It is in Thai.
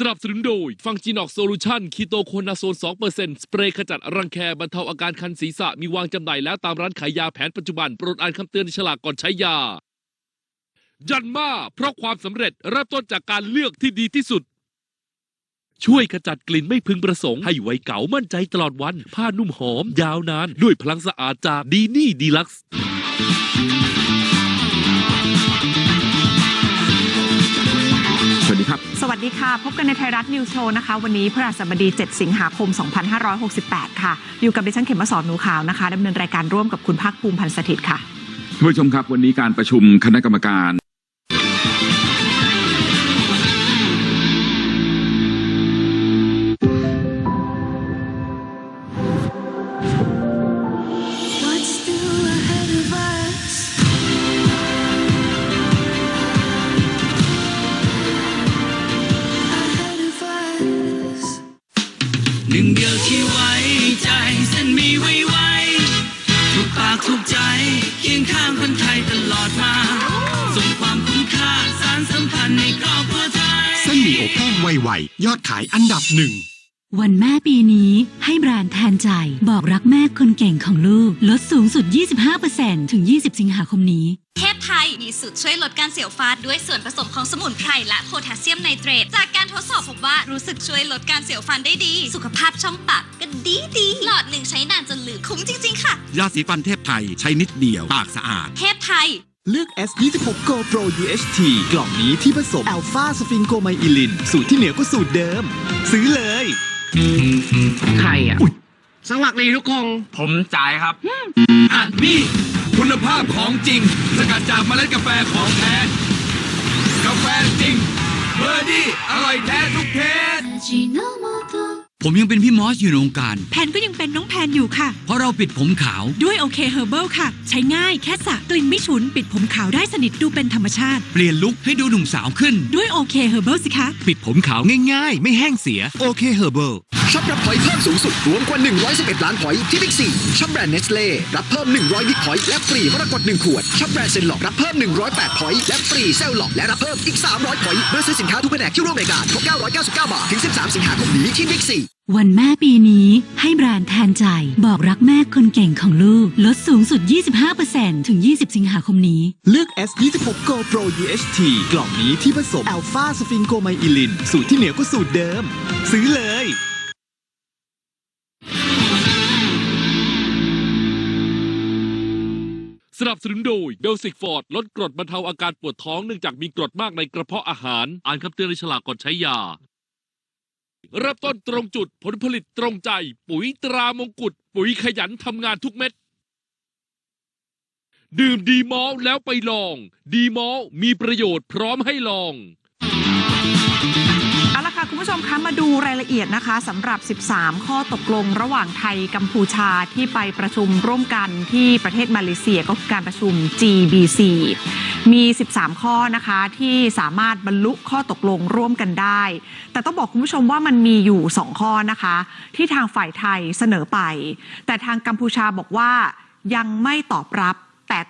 สนับสนุนโดย ฟังจีนอกโซลูชันคีโตโคนาโซน2%สเปรย์ขจัดรังแคบรรเทาอาการคันศีรษะมีวางจำหน่ายแล้วตามร้านขายยาแผนปัจจุบัน โปรดอ่านคำเตือนในฉลากก่อนใช้ยา ยันมาเพราะความสำเร็จเริ่มต้นจากการเลือกที่ดีที่สุด ช่วยขจัดกลิ่นไม่พึงประสงค์ ให้ไวเก๋ามั่นใจตลอดวัน ผ้านุ่มหอม ยาวนาน ด้วยพลังสะอาดจากดีนี่ดีลักซ์ สดีครับสวัสดีค่ะ พบกันในไทยรัฐนิวโชว์นะคะ วันนี้พฤหัสบดี 7 สิงหาคม 2568 ค่ะ อยู่กับดิฉันเข็มมาสอนหนูขาวนะคะดำเนินรายการร่วมกับคุณภาคภูมิพันธ์สถิตย์ค่ะ ท่านผู้ชมครับวันนี้การประชุมคณะกรรมการ หนึ่งเดียวที่ไว้ใจเส้นมีไว้ไว้ทุกปากทุกใจเคียงข้างคนไทยตลอดมาส่งความคุ้มค่าสารสัมพันธ์ในครอบครัวไทยเส้นหมี่อบแห้งไวๆยอดขายอันดับหนึ่ง วันแม่ปีนี้ให้แบรนด์แทนใจ บอกรักแม่คนเก่งของลูก ลดสูงสุด 25%ถึง 20 สิงหาคมนี้ เทพไทยมีสูตรช่วยลดการเสียวฟาดด้วยส่วนผสมของสมุนไพรและโพแทสเซียมไนเตรตจากการทดสอบพบว่ารู้สึกช่วยลดการเสียวฟันได้ดี สุขภาพช่องปากก็ดีดีหลอดหนึ่งใช้นานจนเหลือคุ้มจริง ๆ ค่ะ ยาสีฟันเทพไทยใช้นิดเดียวปากสะอาด เทพไทยเลือก S26 Go Pro UHT กล่องนี้ที่ผสมอัลฟาสฟิงโกไมอิลิน สูตรที่เหนือกว่าสูตรเดิม ซื้อเลย ใครอะสวัสดีทุกคนผมจ่ายครับอันนี้คุณภาพของจริง สกัดจากเมล็ดกาแฟของแท้ กาแฟจริง เบอร์ดี้ อร่อยแท้ทุกเทส Ajinomoto. ผมยังเป็นพี่มอสอยู่ในวงการ แพนก็ยังเป็นน้องแพนอยู่ค่ะ เพราะเราปิดผมขาว ด้วยโอเคเฮอร์เบิลค่ะ ใช้ง่ายแค่สระกลิ่นไม่ฉุน ปิดผมขาวได้สนิทดูเป็นธรรมชาติ เปลี่ยนลุคให้ดูหนุ่มสาวขึ้น ด้วยโอเคเฮอร์เบิลสิคะ ปิดผมขาวง่ายๆ ไม่แห้งเสียโอเคเฮอร์เบิล ช็อปรับพอยต์เพิ่มสูงสุดรวมกว่า 111 ล้านพอยต์ที่บิ๊กซีช็อปแบรนด์เนสเล่รับเพิ่ม 100บิ๊กพอยต์และฟรีมรกต1ขวดช็อปแบรนด์เซนหลอกรับเพิ่ม 108 พอยต์และฟรีเซลหลอกและรับเพิ่มอีก 300 พอยต์เมื่อซื้อสินค้าทุกแผนกที่ร่วมรายการครบ999 บาท ถึง 13 สิงหาคมนี้ที่บิ๊กซีวันแม่ปีนี้ให้แบรนด์แทนใจ บอกรักแม่คนเก่งของลูก ลดสูงสุด 25%ถึง 20 สิงหาคมนี้ เลือก S26 Go Pro UHT กล่องนี้ที่ผสมอัลฟาสฟิงโกไมอิลิน สูตรที่เหนือกว่าสูตรเดิม ซื้อเลย นับสนุนโดยเบลสิกฟอร์ดลดกรดบรรเทาอาการปวดท้องเนื่องจากมีกรดมากในกระเพาะอาหาร อ่านคำเตือนในฉลากก่อนใช้ยา เริ่มต้นตรงจุดผลผลิตตรงใจ ปุ๋ยตรามงกุฎปุ๋ยขยันทำงานทุกเม็ด ดื่มดีมอลแล้วไปลอง ดีมอลมีประโยชน์พร้อมให้ลอง ค่ะคุณผู้ชมคะมาดูรายละเอียดนะคะสำหรับ 13 ข้อตกลงระหว่างไทยกัมพูชาที่ไปประชุมร่วมกันที่ประเทศมาเลเซียก็คือการประชุม GBC มี 13 ข้อนะคะที่สามารถบรรลุข้อตกลงร่วมกันได้ แต่ต้องบอกคุณผู้ชมว่ามันมีอยู่ 2 ข้อนะคะ ที่ทางฝ่ายไทยเสนอไป แต่ทางกัมพูชาบอกว่ายังไม่ตอบรับ